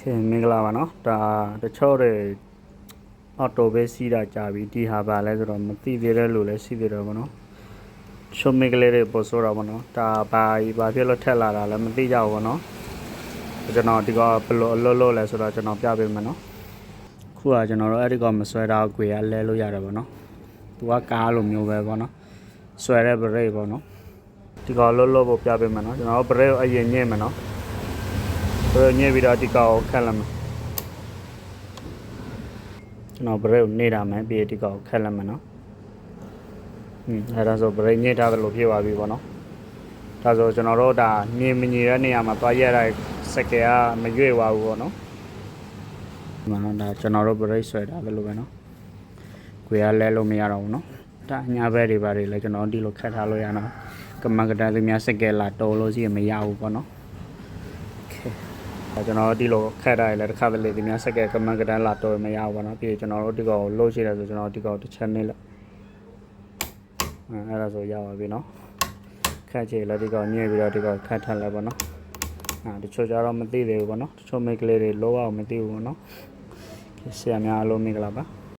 ခင်မင်္ဂလာပါနော်ဒါတချို့တွေအော်တိုပဲစီးတာကြာပြီဒီဟာပါလဲဆိုတော့မသိသေးတဲ့လူလည်းရှိသေးတယ်ဗောနော်ရှုံးမိကလေးတွေပို့ဆိုတော့ဗောနော်ဒါဘာကြီးဘာဖြစ်လို့ထက်လာတာလဲမသိကြဘူးဗောနော်ကျွန်တော်ဒီကဘယ်လိုအလုပ်လုပ်လဲဆိုတော့ကျွန်တော်ပြပေးမယ်နော်ခုကကျွန်တော်တို့အဲ့ဒီကမဆွဲတာကိုရလဲလို့ရတယ်ဗောနော်သူကကားလိုမျိုးပဲဗောနော်ဆွဲတဲ့ဘရိတ်ဗောနော်ဒီကလှုပ်လှုပ်ဖို့ပြပေးမယ်နော်ကျွန်တော်တို့ဘရိတ်ကိုအရင်ညှိမယ်နော် ဆိုတော့ညစ်ပြီးတော့ဒီကောင်ကိုခက်လက်မယ်ကျွန်တော်ဘရိတ်ကိုနေတာမယ်ပြီးဒီကောင်ကိုခက်လက်မယ်နော်ဟွန်းအဲဒါဆိုဘရိတ်ညစ်ထားတယ်လို့ဖြစ်သွားပြီပေါ့နော်ဒါဆိုကျွန်တော်တို့ဒါညင်မညင်တဲ့နေရာမှာသွားရက်လိုက်စက်ကယ်ကမရွေ့သွားဘူးပေါ့နော်ဒီမှာတော့ဒါကျွန်တော်တို့ဘရိတ်ဆွဲထားတယ်လို့ပဲနော်ကိုရလဲလို့မရတော့ဘူးနော်ဒါအညာဘက်တွေပါတွေလည်းကျွန်တော်ဒီလိုခက်ထားလို့ရတော့ကမန်ကတာသူများစက်ကယ်လာတော်လို့ရှိရင်မရဘူးပေါ့နော်အဲ ကျွန်တော်တို့ဒီလိုခက်တာရလဲတစ်ခါတလေဒီများဆက်ကဲကမန်ကတန်းလာတော့မရဘူးပေါ့နော်ပြီးရင်ကျွန်တော်တို့ဒီကောင်ကိုလှုပ်ရှိတယ်ဆိုကျွန်တော်ဒီကောင်တစ်ချက်နေလိုက်အဲအဲ့ဒါဆိုရပါပြီနော်ခက်ချေလဲဒီကောင်ညှိပြီးတော့ဒီကောင်ခက်ထက်လဲပေါ့နော်အာတချို့ကြတော့မသိသေးဘူးပေါ့နော်တချို့မိတ်ကလေးတွေလောအောင်မသိဘူးပေါ့နော်ဆရာများအလုံးမင်္ဂလာပါ